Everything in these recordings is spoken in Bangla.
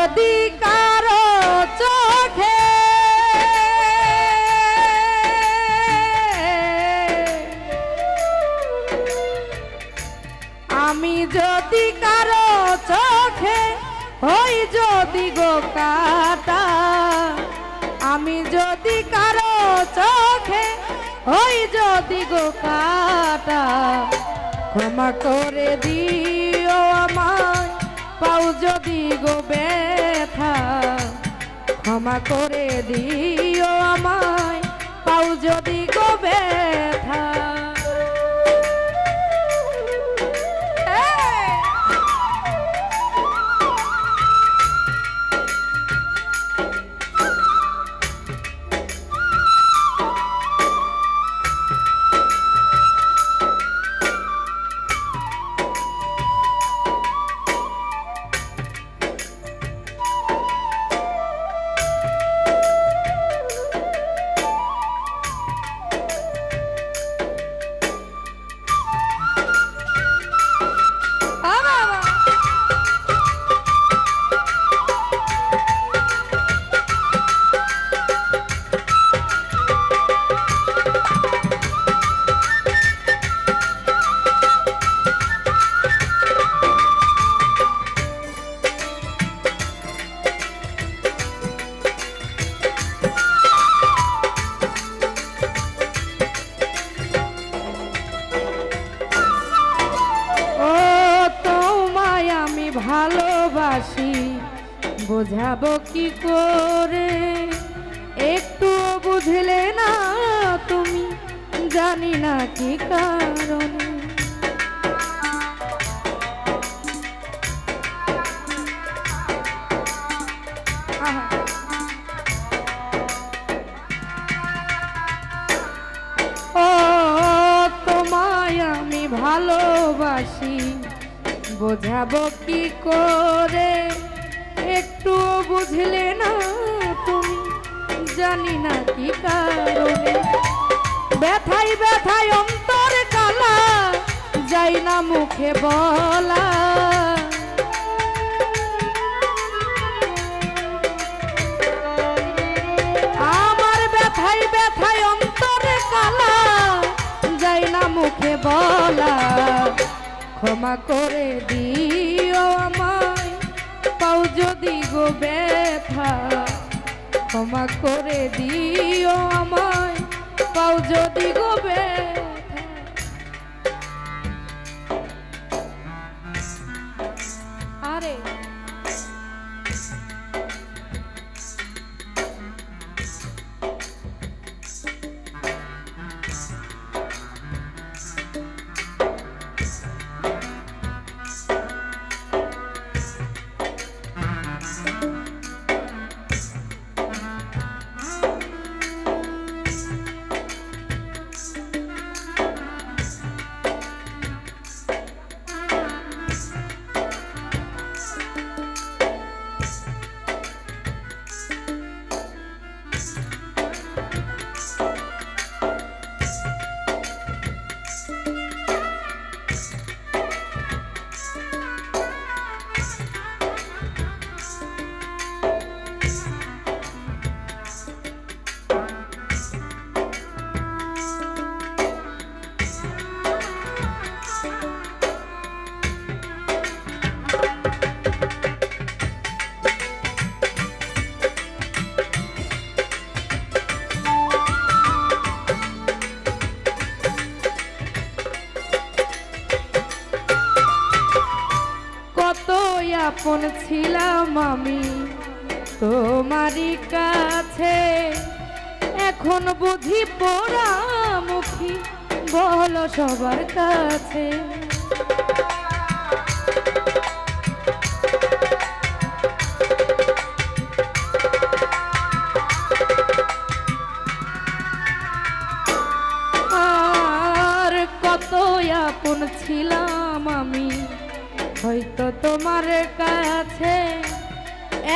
যদি কারও চোখে আমি যদি কারও চোখে হই যদি গো কাটা, আমি যদি কারও চোখে হই যদি গো কাটা, ক্ষমা করে দিও আমায়। পাও যদি গো ব্যথা ক্ষমা করে দিও আমায়। পাও যদি গো ব্যথা কি করে? একটু বুঝলে না তুমি, জানি না কি কারণ। ও, তোমায় আমি ভালোবাসি, বোঝাবো কি করে? বুঝলে না তুমি, জানি না কি কারণে। ব্যথাই ব্যথাই অন্তর কালা, যাই না মুখে বলা। আমার ব্যথাই ব্যথাই অন্তরে কালা, যাই না মুখে বলা। ক্ষমা করে দিও আমায়। পাও যদি গো ব্যথা ক্ষমা করে দিও আমায়। পাও যদি গো ব্যথা আপন ছিলাম আমি তোমারই কাছে। এখন বুঝি পোড়ামুখী, বলো সবার কাছে। আর কত আপন ছিলাম আমি হয়তো তোমার কাছে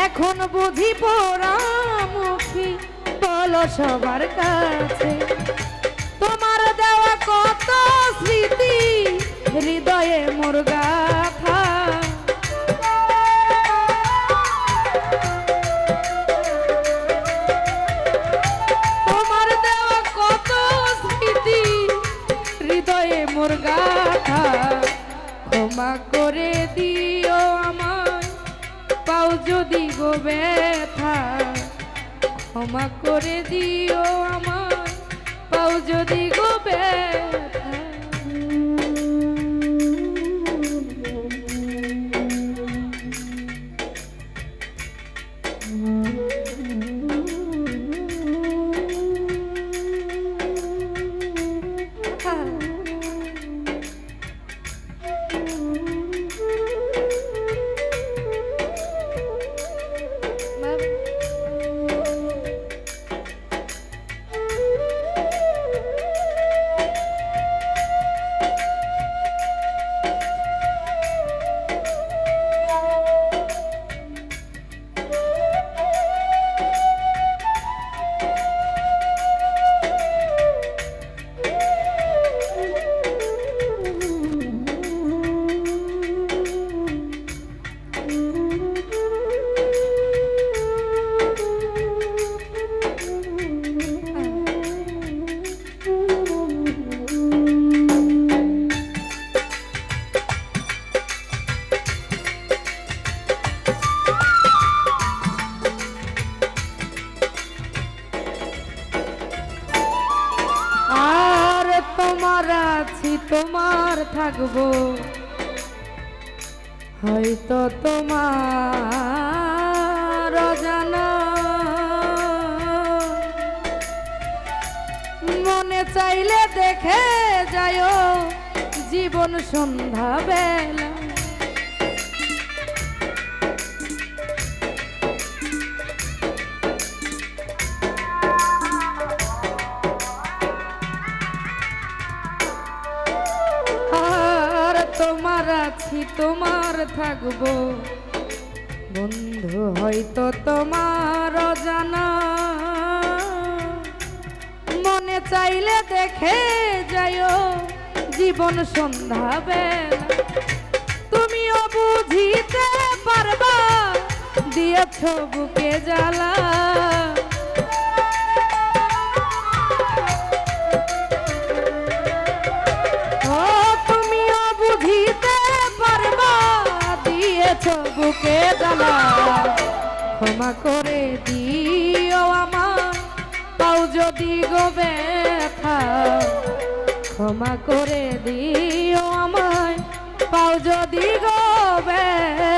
এখন বুঝি পোড়ামুখী বলো সবার কাছে। তোমার দেওয়া কত স্মৃতি হৃদয়ে মোর ক্ষমা করে দিও আমায়। পাও যদি তোমার থাকব। হয়তো তোমার জানা মনে চাইলে দেখে যায় জীবন সন্ধ্যা আছি তোমার থাকব। বন্ধু হয়তো তোমার জানা মনে চাইলে দেখে যাইও, জীবন সন্ধ্যা তুমিও বুঝিতে পারবা, দিয়েছ বুকে জ্বালা। ক্ষমা করে দিও আমার। পাও যদি গো ব্যথা। ক্ষমা করে দিও আমায়। পাও যদি গো ব্যথা।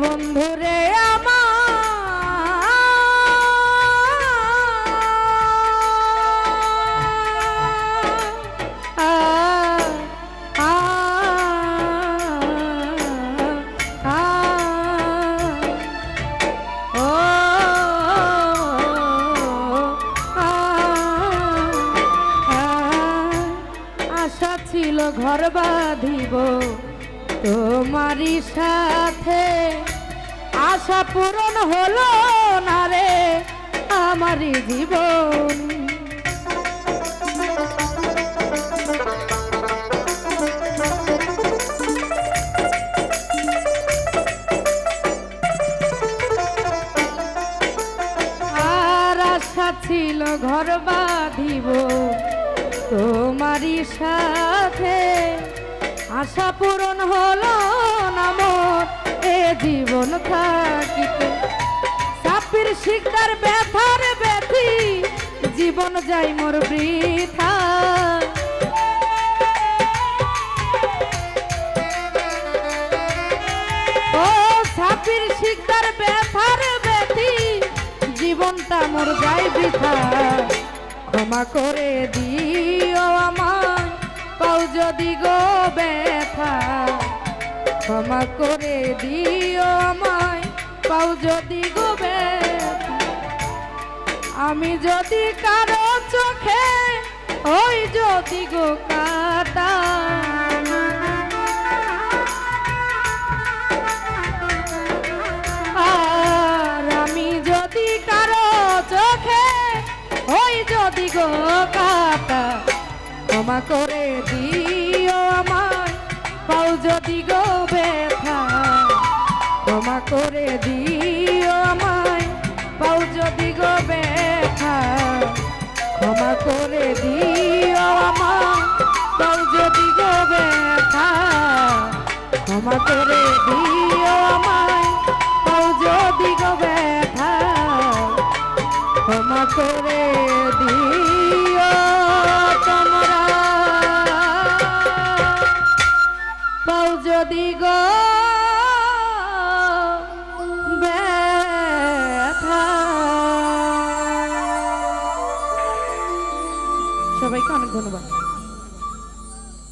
বন্ধুরে ছিল ঘর বাঁধিব তোমারই সাথে আশা পূরণ হলো না রে আমারই জীবন। আর আশা ছিল ঘর বাঁধিব, তোমারই সাথে। আশা পূরণ হলো না মোর এ জীবন। থাকিতে সাপির শিকদার ব্যথার ব্যথি, জীবন যাই মোর বৃথা। ও সাপির শিকদার ব্যথার ব্যথি, জীবনটা মোর যাই বৃথা। ক্ষমা করে দিও আমায়, পাও যদি গো ব্যথা। ক্ষমা করে দিও আমায়। পাও যদি গো ব্যথা আমি যদি কারও চোখে, ওই যদি গো কাটা আর আমি যদি কারও চোখে, ওই যদি গো কাটা ক্ষমা করে দিও আমায়। পাও যদি গো ব্যথা, ক্ষমা করে দিও আমায়। পাও যদি গো ব্যথা, ক্ষমা করে দিও আমায়। পাও যদি গো ব্যথা, ক্ষমা করে দিও আমায়। পাও যদি গো ব্যথা, ক্ষমা করে পাও